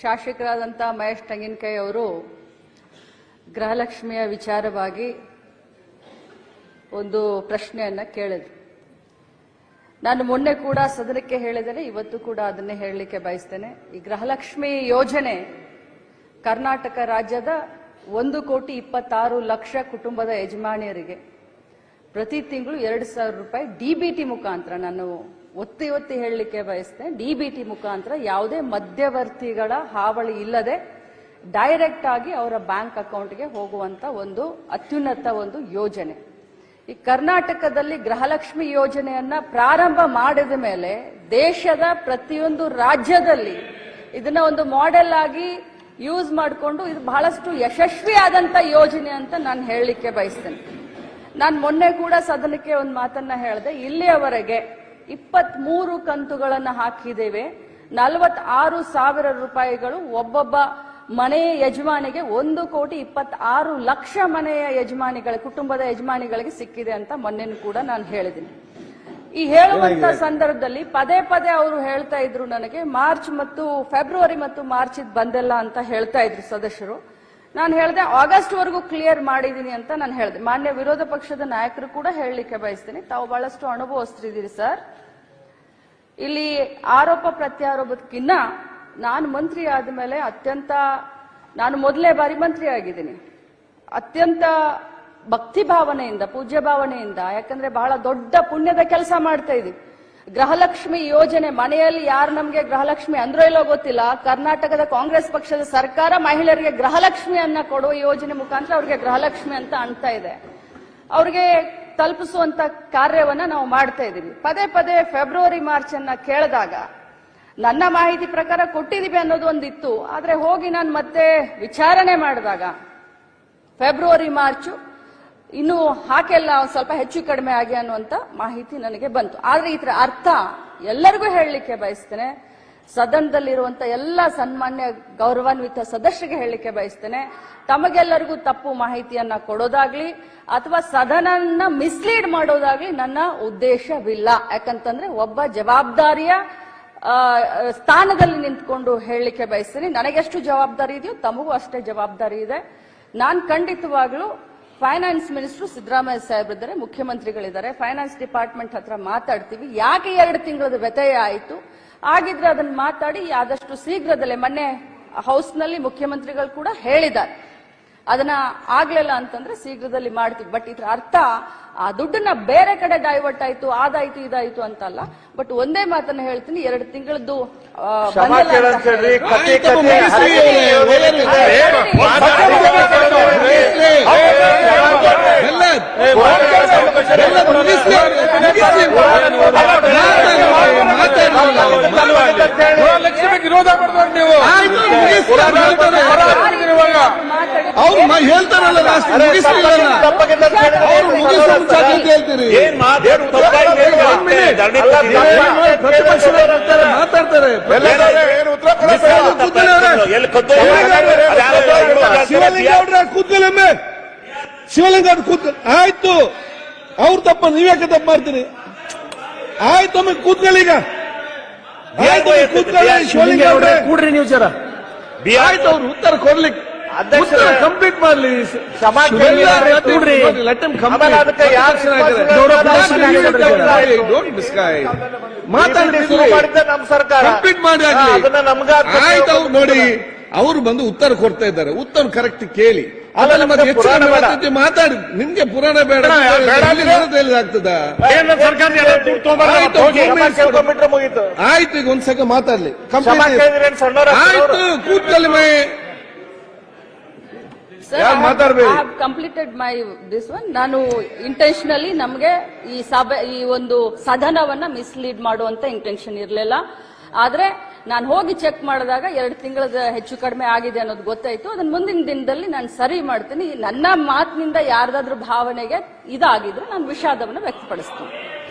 ಶಾಸಕರಾದಂಥ ಮಹೇಶ್ ತೆಂಗಿನಕಾಯಿ ಅವರು ಗೃಹಲಕ್ಷ್ಮಿಯ ವಿಚಾರವಾಗಿ ಒಂದು ಪ್ರಶ್ನೆಯನ್ನು ಕೇಳಿದ್ರು. ನಾನು ಮೊನ್ನೆ ಕೂಡ ಸದನಕ್ಕೆ ಹೇಳಿದರೆ ಇವತ್ತು ಕೂಡ ಅದನ್ನೇ ಹೇಳಲಿಕ್ಕೆ ಬಯಸ್ತೇನೆ. ಈ ಗೃಹಲಕ್ಷ್ಮಿ ಯೋಜನೆ ಕರ್ನಾಟಕ ರಾಜ್ಯದ ಒಂದು ಕೋಟಿ ಇಪ್ಪತ್ತಾರು ಲಕ್ಷ ಕುಟುಂಬದ ಯಜಮಾನಿಯರಿಗೆ ಪ್ರತಿ ತಿಂಗಳು ಎರಡು ಸಾವಿರ ರೂಪಾಯಿ ಡಿಬಿಟಿ ಮುಖಾಂತರ ನಾನು ಒತ್ತಿ ಒತ್ತಿ ಹೇಳಲಿಕ್ಕೆ ಬಯಸ್ತೇನೆ ಟಿ ಮುಖಾಂತರ ಯಾವುದೇ ಮಧ್ಯವರ್ತಿಗಳ ಹಾವಳಿ ಇಲ್ಲದೆ ಡೈರೆಕ್ಟ್ ಆಗಿ ಅವರ ಬ್ಯಾಂಕ್ ಅಕೌಂಟ್ಗೆ ಹೋಗುವಂತ ಒಂದು ಅತ್ಯುನ್ನತ ಒಂದು ಯೋಜನೆ. ಈ ಕರ್ನಾಟಕದಲ್ಲಿ ಗೃಹಲಕ್ಷ್ಮಿ ಯೋಜನೆಯನ್ನ ಪ್ರಾರಂಭ ಮಾಡಿದ ಮೇಲೆ ದೇಶದ ಪ್ರತಿಯೊಂದು ರಾಜ್ಯದಲ್ಲಿ ಇದನ್ನ ಒಂದು ಮಾಡೆಲ್ ಆಗಿ ಯೂಸ್ ಮಾಡಿಕೊಂಡು ಇದು ಬಹಳಷ್ಟು ಯಶಸ್ವಿಯಾದಂತ ಯೋಜನೆ ಅಂತ ನಾನು ಹೇಳಲಿಕ್ಕೆ ಬಯಸ್ತೇನೆ. ನಾನು ಮೊನ್ನೆ ಕೂಡ ಸದನಕ್ಕೆ ಒಂದು ಮಾತನ್ನ ಹೇಳಿದೆ. ಇಲ್ಲಿಯವರೆಗೆ ಇಪ್ಪತ್ತ್ ಮೂರು ಕಂತುಗಳನ್ನ ಹಾಕಿದ್ದೇವೆ. ನಲವತ್ತಾರು ಸಾವಿರ ರೂಪಾಯಿಗಳು ಒಬ್ಬೊಬ್ಬ ಮನೆಯ ಯಜಮಾನಿಗೆ ಒಂದು ಕೋಟಿ ಇಪ್ಪತ್ತಾರು ಲಕ್ಷ ಮನೆಯ ಯಜಮಾನಿಗಳ ಕುಟುಂಬದ ಯಜಮಾನಿಗಳಿಗೆ ಸಿಕ್ಕಿದೆ ಅಂತ ಮೊನ್ನೆನೂ ಕೂಡ ನಾನು ಹೇಳಿದ್ದೀನಿ. ಈ ಹೇಳುವಂತ ಸಂದರ್ಭದಲ್ಲಿ ಪದೇ ಪದೇ ಅವರು ಹೇಳ್ತಾ ಇದ್ರು ನನಗೆ ಮಾರ್ಚ್ ಮತ್ತು ಫೆಬ್ರವರಿ ಮತ್ತು ಮಾರ್ಚ್ ಇದು ಬಂದಿಲ್ಲ ಅಂತ ಹೇಳ್ತಾ ಇದ್ರು ಸದಸ್ಯರು. ನಾನು ಹೇಳಿದೆ ಆಗಸ್ಟ್ ವರೆಗೂ ಕ್ಲಿಯರ್ ಮಾಡಿದ್ದೀನಿ ಅಂತ ನಾನು ಹೇಳಿದೆ. ಮಾನ್ಯ ವಿರೋಧ ಪಕ್ಷದ ನಾಯಕರು ಕೂಡ ಹೇಳಲಿಕ್ಕೆ ಬಯಸ್ತೀನಿ. ತಾವು ಬಹಳಷ್ಟು ಅನುಭವಿಸ್ತಿದ್ದೀರಿ ಸರ್. ಇಲ್ಲಿ ಆರೋಪ ಪ್ರತ್ಯಾರೋಪದಕ್ಕಿನ್ನ ನಾನು ಮಂತ್ರಿ ಆದಮೇಲೆ ಅತ್ಯಂತ, ನಾನು ಮೊದಲೇ ಬಾರಿ ಮಂತ್ರಿ ಆಗಿದ್ದೀನಿ. ಅತ್ಯಂತ ಭಕ್ತಿ ಭಾವನೆಯಿಂದ, ಪೂಜ್ಯ ಭಾವನೆಯಿಂದ, ಯಾಕಂದ್ರೆ ಬಹಳ ದೊಡ್ಡ ಪುಣ್ಯದ ಕೆಲಸ ಮಾಡ್ತಾ ಇದೀವಿ ಗೃಹಲಕ್ಷ್ಮಿ ಯೋಜನೆ ಮನೆಯಲ್ಲಿ ಯಾರು ನಮಗೆ ಗೃಹಲಕ್ಷ್ಮಿ ಅಂದ್ರೋ ಇಲ್ಲೋ ಗೊತ್ತಿಲ್ಲ. ಕರ್ನಾಟಕದ ಕಾಂಗ್ರೆಸ್ ಪಕ್ಷದ ಸರ್ಕಾರ ಮಹಿಳೆಯರಿಗೆ ಗೃಹಲಕ್ಷ್ಮಿಯನ್ನ ಕೊಡುವ ಯೋಜನೆ ಮುಖಾಂತರ ಅವ್ರಿಗೆ ಗೃಹಲಕ್ಷ್ಮಿ ಅಂತ ಅನ್ತಾ ಇದೆ. ಅವ್ರಿಗೆ ತಲುಪಿಸುವಂತ ಕಾರ್ಯವನ್ನ ನಾವು ಮಾಡ್ತಾ ಇದೀವಿ. ಪದೇ ಪದೇ ಫೆಬ್ರವರಿ ಮಾರ್ಚ್ ಅನ್ನ ಕೇಳಿದಾಗ ನನ್ನ ಮಾಹಿತಿ ಪ್ರಕಾರ ಕೊಟ್ಟಿದೀವಿ ಅನ್ನೋದು ಒಂದಿತ್ತು. ಆದ್ರೆ ಹೋಗಿ ನಾನು ಮತ್ತೆ ವಿಚಾರಣೆ ಮಾಡಿದಾಗ, ಫೆಬ್ರವರಿ, ಮಾರ್ಚು ಇನ್ನು ಹಾಕೆಲ್ಲ ಸ್ವಲ್ಪ ಹೆಚ್ಚು ಕಡಿಮೆ ಆಗಿ ಅನ್ನುವಂತ ಮಾಹಿತಿ ನನಗೆ ಬಂತು. ಆದರೆ ಇದರ ಅರ್ಥ ಎಲ್ಲರಿಗೂ ಹೇಳಲಿಕ್ಕೆ ಬಯಸ್ತೇನೆ. ಸದನದಲ್ಲಿರುವಂಥ ಎಲ್ಲ ಸನ್ಮಾನ್ಯ ಗೌರವಾನ್ವಿತ ಸದಸ್ಯರಿಗೆ ಹೇಳಲಿಕ್ಕೆ ಬಯಸ್ತೇನೆ. ತಮಗೆಲ್ಲರಿಗೂ ತಪ್ಪು ಮಾಹಿತಿಯನ್ನ ಕೊಡೋದಾಗ್ಲಿ, ಅಥವಾ ಸದನನ್ನ ಮಿಸ್ಲೀಡ್ ಮಾಡೋದಾಗ್ಲಿ ನನ್ನ ಉದ್ದೇಶವಿಲ್ಲ. ಯಾಕಂತಂದ್ರೆ ಒಬ್ಬ ಜವಾಬ್ದಾರಿಯ ಸ್ಥಾನದಲ್ಲಿ ನಿಂತ್ಕೊಂಡು ಹೇಳಲಿಕ್ಕೆ ಬಯಸ್ತೀನಿ. ನನಗೆಷ್ಟು ಜವಾಬ್ದಾರಿ ಇದೆಯೋ ತಮಗೂ ಅಷ್ಟೇ ಜವಾಬ್ದಾರಿ ಇದೆ. ನಾನು ಖಂಡಿತವಾಗ್ಲೂ ಫೈನಾನ್ಸ್ ಮಿನಿಸ್ಟರ್ ಸಿದ್ದರಾಮಯ್ಯ ಸಾಹೇಬ್ರಿದ್ದಾರೆ ಮುಖ್ಯಮಂತ್ರಿಗಳಿದ್ದಾರೆ ಫೈನಾನ್ಸ್ ಡಿಪಾರ್ಟ್ಮೆಂಟ್ ಹತ್ರ ಮಾತಾಡ್ತೀವಿ ಯಾಕೆ ಎರಡು ತಿಂಗಳದ ವ್ಯತ್ಯಯ ಆಯಿತು ಆಗಿದ್ರೆ ಅದನ್ನ ಮಾತಾಡಿ ಆದಷ್ಟು ಶೀಘ್ರದಲ್ಲೇ ಮೊನ್ನೆ ಹೌಸ್ನಲ್ಲಿ ಮುಖ್ಯಮಂತ್ರಿಗಳು ಕೂಡ ಹೇಳಿದ್ದಾರೆ ಅದನ್ನ ಆಗ್ಲಿಲ್ಲ ಅಂತಂದ್ರೆ ಶೀಘ್ರದಲ್ಲಿ ಮಾಡ್ತೀವಿ ಬಟ್ ಇದ್ರ ಅರ್ಥ ಆ ದುಡ್ಡನ್ನ ಬೇರೆ ಕಡೆ ಡೈವರ್ಟ್ ಆಯ್ತು ಅದಾಯ್ತು ಇದಾಯ್ತು ಅಂತಲ್ಲ ಬಟ್ ಒಂದೇ ಮಾತನ್ನ ಹೇಳ್ತೀನಿ ಎರಡು ತಿಂಗಳದ್ದು ಬಂದಿಲ್ಲ ಅಂತ ಕೇಳಂತ ಹೇಳ್ರಿ ಹೇಳಿ. ಕತೆ ಆಯ್ತು, ಕತೆ ಮುಗಿಸ್ರಿ. ಎಲ್ಲ ಎಲ್ಲ ಮುಗಿಸ್ಲಿ. ಮುಗಿಸ್ಲಿ. ಗೃಹಲಕ್ಷ್ಮಿಗೆ ವಿರೋಧ ಮಾಡ್ಬಾರ್ದು ನೀವು ಆಯ್ತು, ಮುಗಿಸ್ಲಿ ಅಂತ ಹೇಳ್ತಾರೆ. ಮಾತಾಡಿ ಅವ್ರು ಮ- ಹೇಳ್ತಾರಲ್ಲ ಲಾಸ್ಟ್ ಮುಗಿಸ್ಲಿಲ್ಲ ಅವ್ರು ಮುಗಿಸೋ ಮುಂಚೆ ಅಂತ ಹೇಳ್ತೀರಿ ಏನ್ ಮಾತಾಡು ವಿರೋಧ ಕೂತಿದ್ದಾರೆ. ಪ್ರತಿಪಕ್ಷದವ್ರು ಇರ್ತಾರೆ, ಮಾತಾಡ್ತಾರೆ. ಕದ್ದು ಶಿವಲಿಂಗ ಅವ್ರು ಕೂತ್ ಆಯ್ತು. ಅವ್ರ ತಪ್ಪ ನೀವ್ಯಾಕೆ ತಪ್ಪು ಮಾಡ್ತೀರಿ? ಆಯ್ತು ಒಮ್ಮೆ ಕೂತ್ಕೊಳ್ಳಿ ಈಗ ಆಯ್ತು ಒಮ್ಮೆ ಕೂತ್ಕೊಳ್ಳಿ ಶಿವಲಿಂಗ ಅವ್ರೆ ಕೂಡ್ರಿ ನೀವು ಜರ. ಆಯ್ತು ಅವ್ರು ಉತ್ತರ ಕೊಡ್ಲಿಕ್ಕೆ ಅಧ್ಯಕ್ಷರೇ, ಕಂಪ್ಲೀಟ್ ಮಾಡ್ಲಿ. ಕೂಡ್ರಿ. ಆಮೇಲೆ ಅದಕ್ಕೆ ಯಾರು ಡೋಂಟ್ ಮಿಸ್ಗೈಡ್ ಮಾತಾಡ್ತಿರ್ಲಿ ಮಾಡಿದ್ದೆ ನಮ್ಮ ಸರ್ಕಾರ ಕಂಪ್ಲೀಟ್ ಮಾಡಿ. ಅದನ್ನ ನಮ್ಗ ಆಯ್ತು ನೋಡಿ. ಅವರು ಬಂದು ಉತ್ತರ ಕೊಡ್ತಾ ಇದ್ದಾರೆ. ಉತ್ತರ ಕರೆಕ್ಟ್ ಕೇಳಿ. ಆಮೇಲೆ ಮತ್ತೆ ಹೆಚ್ಚು ಮಾತಾಡಿ. ನಿಮ್ಗೆ ಪುರಾಣ ಬೇಡ ಬೇಡ ಅಂದ್ರೆ? ಆಗ್ತದ? ಸರ್ಕಾರ ಆಯ್ತು, ಈಗ ಒಂದ್ಸಕ ಮಾತಾಡ್ಲಿ. ಆಯ್ತು. ಕೂತ್ಕೊಳ್ಳಿ ಮೈ. ಯಾರ್ ಮಾತಾಡ್ಬೇಡಿ. ಕಂಪ್ಲೀಟೆಡ್ ಮೈ ದಿಸ್ ಒನ್ ನಾನು ಇಂಟೆನ್ಷನಲಿ ನಮಗೆ ಈ ಸಭೆ ಈ ಒಂದು ಸದನವನ್ನ ಮಿಸ್ಲೀಡ್ ಮಾಡುವಂತ ಇಂಟೆನ್ಷನ್ ಇರಲಿಲ್ಲ. ಆದ್ರೆ ನಾನು ಹೋಗಿ ಚೆಕ್ ಮಾಡಿದಾಗ ಎರಡು ತಿಂಗಳದ ಹೆಚ್ಚು ಕಡಿಮೆ ಆಗಿದೆ ಅನ್ನೋದು ಗೊತ್ತಾಯ್ತು. ಅದನ್ನ ಮುಂದಿನ ದಿನದಲ್ಲಿ ನಾನು ಸರಿ ಮಾಡ್ತೀನಿ. ನನ್ನ ಮಾತಿನಿಂದ ಯಾರ್ದಾದ್ರೂ ಭಾವನೆಗೆ ಇದಾಗಿದ್ರೆ ನಾನು ವಿಷಾದವನ್ನು ವ್ಯಕ್ತಪಡಿಸ್ತೀನಿ.